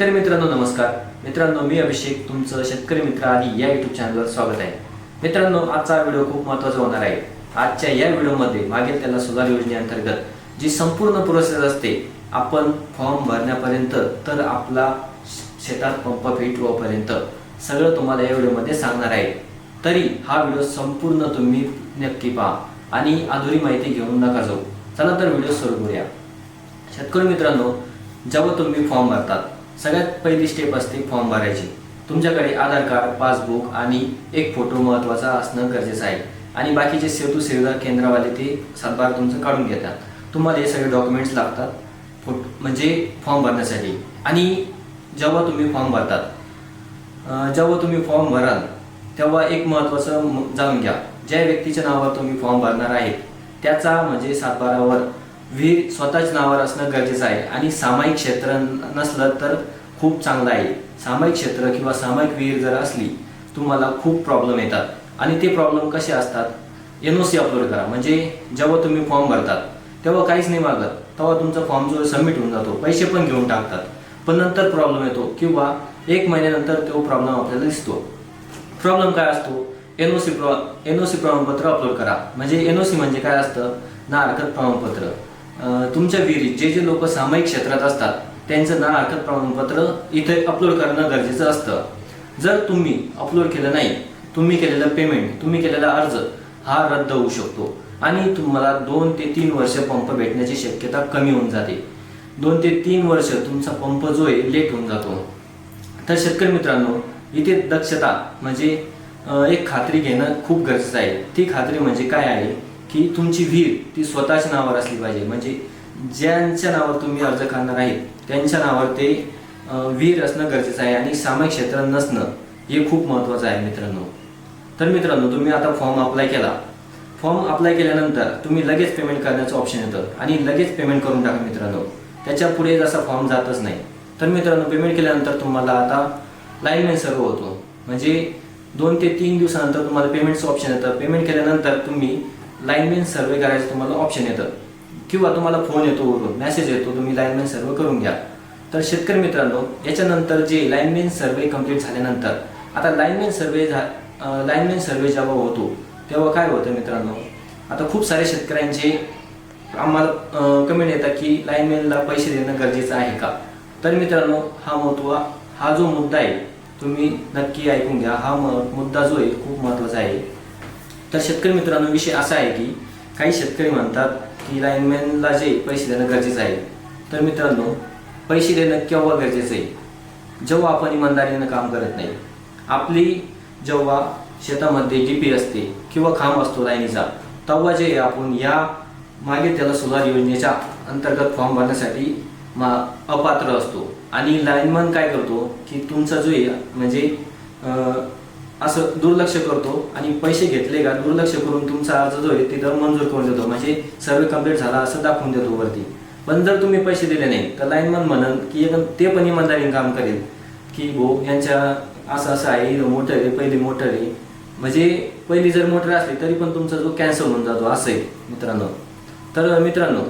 शेतकरी मित्रांनो नमस्कार. मित्रांनो मी अभिषेक तुमचं शेतकरी मित्र आणि या युट्यूब चॅनलवर स्वागत आहे. मित्रांनो आजचा व्हिडिओ खूप महत्त्वाचा होणार आहे. आजच्या या व्हिडिओमध्ये मागील त्याला सुधार योजनेअंतर्गत जी संपूर्ण प्रोसेस असते आपण फॉर्म भरण्यापर्यंत तर आपला शेतात पंप फिट होईपर्यंत सगळं तुम्हाला या व्हिडिओमध्ये सांगणार आहे. तरी हा व्हिडिओ संपूर्ण तुम्ही नक्की पहा आणि अधुरी माहिती घेऊन नका जाऊ. चला तर व्हिडिओ सुरू करूया. शेतकरी मित्रांनो जेव्हा तुम्ही फॉर्म भरतात सगळ्यात पहिली स्टेप असते फॉर्म भरायची. तुमच्याकडे आधार कार्ड पासबुक आणि एक फोटो महत्त्वाचा असणं गरजेचं आहे. आणि बाकीचे सेतू सुविधा केंद्रवाले ते सातबार तुमचं काढून घेतात. तुम्हाला हे सगळे डॉक्युमेंट्स लागतात फोट म्हणजे फॉर्म भरण्यासाठी. आणि जेव्हा तुम्ही फॉर्म भरतात जेव्हा तुम्ही फॉर्म भराल तेव्हा एक महत्त्वाचं जाणून घ्या. ज्या व्यक्तीच्या नावावर तुम्ही फॉर्म भरणार आहेत त्याचा म्हणजे सातबारावर विहीर स्वतःच नावावर असणं गरजेचं आहे. आणि सामायिक क्षेत्र नसलं तर खूप चांगलं आहे. सामायिक क्षेत्र किंवा सामायिक विहीर जर असली तुम्हाला खूप प्रॉब्लेम येतात. आणि ते प्रॉब्लेम कसे असतात? एन ओ सी अपलोड करा. म्हणजे जेव्हा तुम्ही फॉर्म भरतात तेव्हा काहीच नाही मागत. तेव्हा तुमचा फॉर्म जो सबमिट होऊन जातो. पैसे पण घेऊन टाकतात. पण नंतर प्रॉब्लेम येतो किंवा एक महिन्यानंतर तो प्रॉब्लेम आपल्याला दिसतो. प्रॉब्लेम काय असतो? एन ओ सी प्र सी प्रमाणपत्र अपलोड करा. म्हणजे एन ओ सी म्हणजे काय असतं? ना हरकत प्रमाणपत्र. तुमच्या विहिरीत जे जे लोक सामायिक क्षेत्रात असतात त्यांचं नाव हरकत प्रमाणपत्र इथे अपलोड करणं गरजेचं असतं. जर तुम्ही अपलोड केलं नाही तुम्ही केलेलं पेमेंट तुम्ही केलेला अर्ज हा रद्द होऊ शकतो. आणि तुम्हाला दोन ते तीन वर्ष पंप भेटण्याची शक्यता कमी होऊन जाते. दोन ते तीन वर्ष तुमचा पंप जो आहे लेट होऊन जातो. तर शेतकरी मित्रांनो इथे दक्षता म्हणजे एक खात्री घेणं खूप गरजेचं आहे. ती खात्री म्हणजे काय आहे? की तुमची विहीर ती स्वतःच्या नावावर असली पाहिजे. म्हणजे ज्यांच्या नावावर तुम्ही अर्ज करणार आहे त्यांच्या नावावर ते अं, विहीर असणं गरजेचं आहे आणि सामायिक क्षेत्र नसणं हे खूप महत्त्वाचं आहे मित्रांनो. तर मित्रांनो तुम्ही आता फॉर्म अप्लाय केला. फॉर्म अप्लाय केल्यानंतर तुम्ही लगेच पेमेंट करण्याचं ऑप्शन येतं आणि लगेच पेमेंट करून टाका मित्रांनो. त्याच्या पुढे जसा फॉर्म जातच नाही. तर मित्रांनो पेमेंट केल्यानंतर तुम्हाला आता लाईनमॅन सर्व होतो. म्हणजे दोन ते तीन दिवसानंतर तुम्हाला पेमेंटचं ऑप्शन येतं. पेमेंट केल्यानंतर तुम्ही लाईनमॅन सर्वे करायचं तुम्हाला ऑप्शन येतं. किंवा तुम्हाला फोन येतो वरून मेसेज येतो तुम्ही लाईनमॅन सर्वे करून घ्या. तर शेतकरी मित्रांनो याच्यानंतर जे लाईनमॅन सर्वे कंप्लीट झाल्यानंतर आता लाईनमॅन सर्वे झा लाईनमॅन सर्वे जेव्हा होतो तेव्हा काय होतं मित्रांनो? आता खूप सारे शेतकऱ्यांचे आम्हाला कमेंट येतात की लाईनमॅनला पैसे देणं गरजेचं आहे का? तर मित्रांनो हा महत्त्व हा जो मुद्दा आहे तुम्ही नक्की ऐकून घ्या. हा म- मुद्दा जो आहे खूप महत्त्वाचा आहे. तर शेतकरी मित्रांनो विषय असा आहे की काही शेतकरी म्हणतात की लाईनमॅनला जे पैसे देणं गरजेचं आहे. तर मित्रांनो पैसे देणं केव्हा गरजेचं आहे? जेव्हा आपण इमानदारीनं काम करत नाही. आपली जेव्हा शेतामध्ये डीपी असते किंवा खांब असतो लाईनीचा तेव्हा जे आपण या मागे त्याला सुधार योजनेच्या अंतर्गत फॉर्म भरण्यासाठी मा अपात्र असतो. आणि लाईनमन काय करतो? की तुमचा जो म्हणजे असं दुर्लक्ष करतो आणि पैसे घेतले का दुर्लक्ष करून तुमचा अर्ज जो आहे तिथं मंजूर करून देतो. म्हणजे सर्वे कंप्लीट झाला असं दाखवून देतो वरती. पण जर तुम्ही पैसे दिले नाही तर लाईनमन म्हणन की एकदम ते पण इमानदारीने काम करेल. की भो यांच्या असं असं आहे मोटर आहे पहिली मोटर आहे. म्हणजे पहिली जर मोटर असली तरी पण तुमचा जो कॅन्सल होऊन जातो असं आहे मित्रांनो. तर मित्रांनो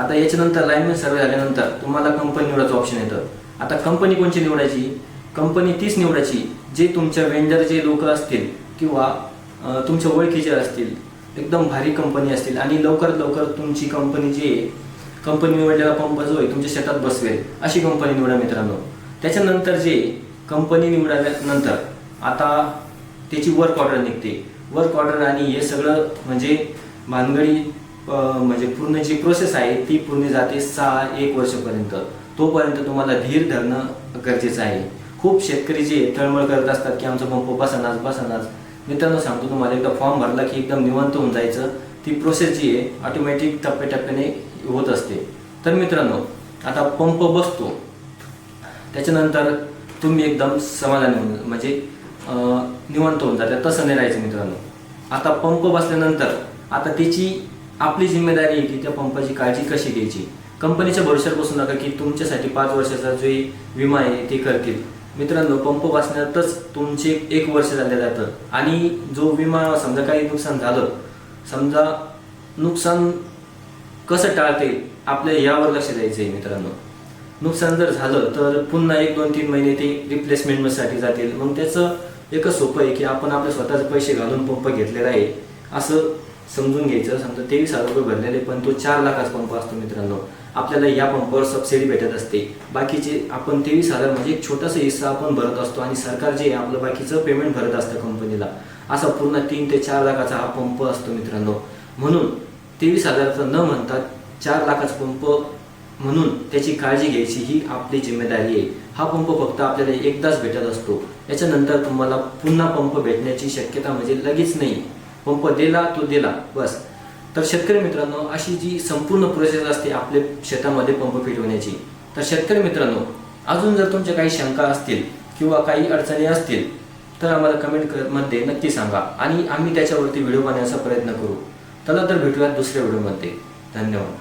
आता याच्यानंतर लाईनमॅन सर्वे झाल्यानंतर तुम्हाला कंपनी निवडायचं ऑप्शन येतं. आता कंपनी कोणची निवडायची? कंपनी तीच निवडायची. जे तुमच्या वेंडर जे लोक असतील किंवा तुमच्या ओळखीचे असतील एकदम भारी कंपनी असतील आणि लवकरात लवकर तुमची कंपनी जी आहे कंपनी निवडलेला पंप जो आहे तुमच्या शेतात बसवेल अशी कंपनी निवडा मित्रांनो. त्याच्यानंतर जे कंपनी निवडल्यानंतर आता त्याची वर्क ऑर्डर निघते. वर्क ऑर्डर आणि हे सगळं म्हणजे भानगडी म्हणजे पूर्ण जी प्रोसेस आहे ती पूर्ण जाते सहा एक वर्षपर्यंत. तोपर्यंत तुम्हाला धीर धरणं गरजेचं आहे. खूप शेतकरी जे तळमळ करत असतात की आमचा पंप बसनाच बसनाच. मित्रांनो सांगतो तुम्हाला एकदा फॉर्म भरला की एकदम निवांत होऊन जायचं. ती प्रोसेस जी आहे ऑटोमॅटिक टप्प्याटप्प्याने होत असते. तर मित्रांनो आता पंप बसतो. त्याच्यानंतर तुम्ही एकदम समाधानी होऊन म्हणजे निवंत होऊन जाते. तसं नाही राहायचं मित्रांनो. आता पंप बसल्यानंतर आता त्याची आपली जिम्मेदारी आहे की त्या पंपाची काळजी कशी घ्यायची? कंपनीच्या भरोश्यावर बसू नका की तुमच्यासाठी पाच वर्षाचा जो विमा आहे ते करतील. मित्रांनो पंप वाचण्यातच तुमचे एक वर्ष झाले जातं. आणि जो विमा समजा काही नुकसान झालं समजा नुकसान कसं टाळते आपल्या यावर लक्ष द्यायचं आहे मित्रांनो. नुकसान जर झालं तर पुन्हा एक दोन तीन महिने ते रिप्लेसमेंटसाठी जातील. मग त्याचं एकच सोपं आहे की आपण आपले स्वतःचे पैसे घालून पंप घेतलेला आहे. असं समजून घ्यायचं. समजा तेवीस हजार रुपये भरलेले पण तो चार लाखाचा पंप असतो मित्रांनो. आपल्याला या पंपावर सबसिडी भेटत असते. बाकीचे आपण तेवीस हजार म्हणजे एक छोटासा हिस्सा आपण भरत असतो आणि सरकार जे आहे आपलं बाकीचं पेमेंट भरत असतं कंपनीला असा पूर्ण तीन ते चार लाखाचा हा पंप असतो मित्रांनो. म्हणून तेवीस हजाराचा न म्हणता चार लाखाचा पंप म्हणून त्याची काळजी घ्यायची ही आपली जिम्मेदारी आहे. हा पंप फक्त आपल्याला एकदाच भेटत असतो. याच्यानंतर तुम्हाला पुन्हा पंप भेटण्याची शक्यता म्हणजे लगेच नाही. पंप दिला तो दिला बस. तर शेतकरी मित्रांनो अशी जी संपूर्ण प्रोसेस असते आपले शेतामध्ये पंप फिट होण्याची तर शेतकरी मित्रांनो अजून जर तुमच्या काही शंका असतील किंवा काही अडचणी असतील तर आम्हाला कमेंटमध्ये नक्की सांगा आणि आम्ही त्याच्यावरती व्हिडिओ बनवण्याचा प्रयत्न करू. चला तर भेटूयात दुसऱ्या व्हिडिओमध्ये धन्यवाद.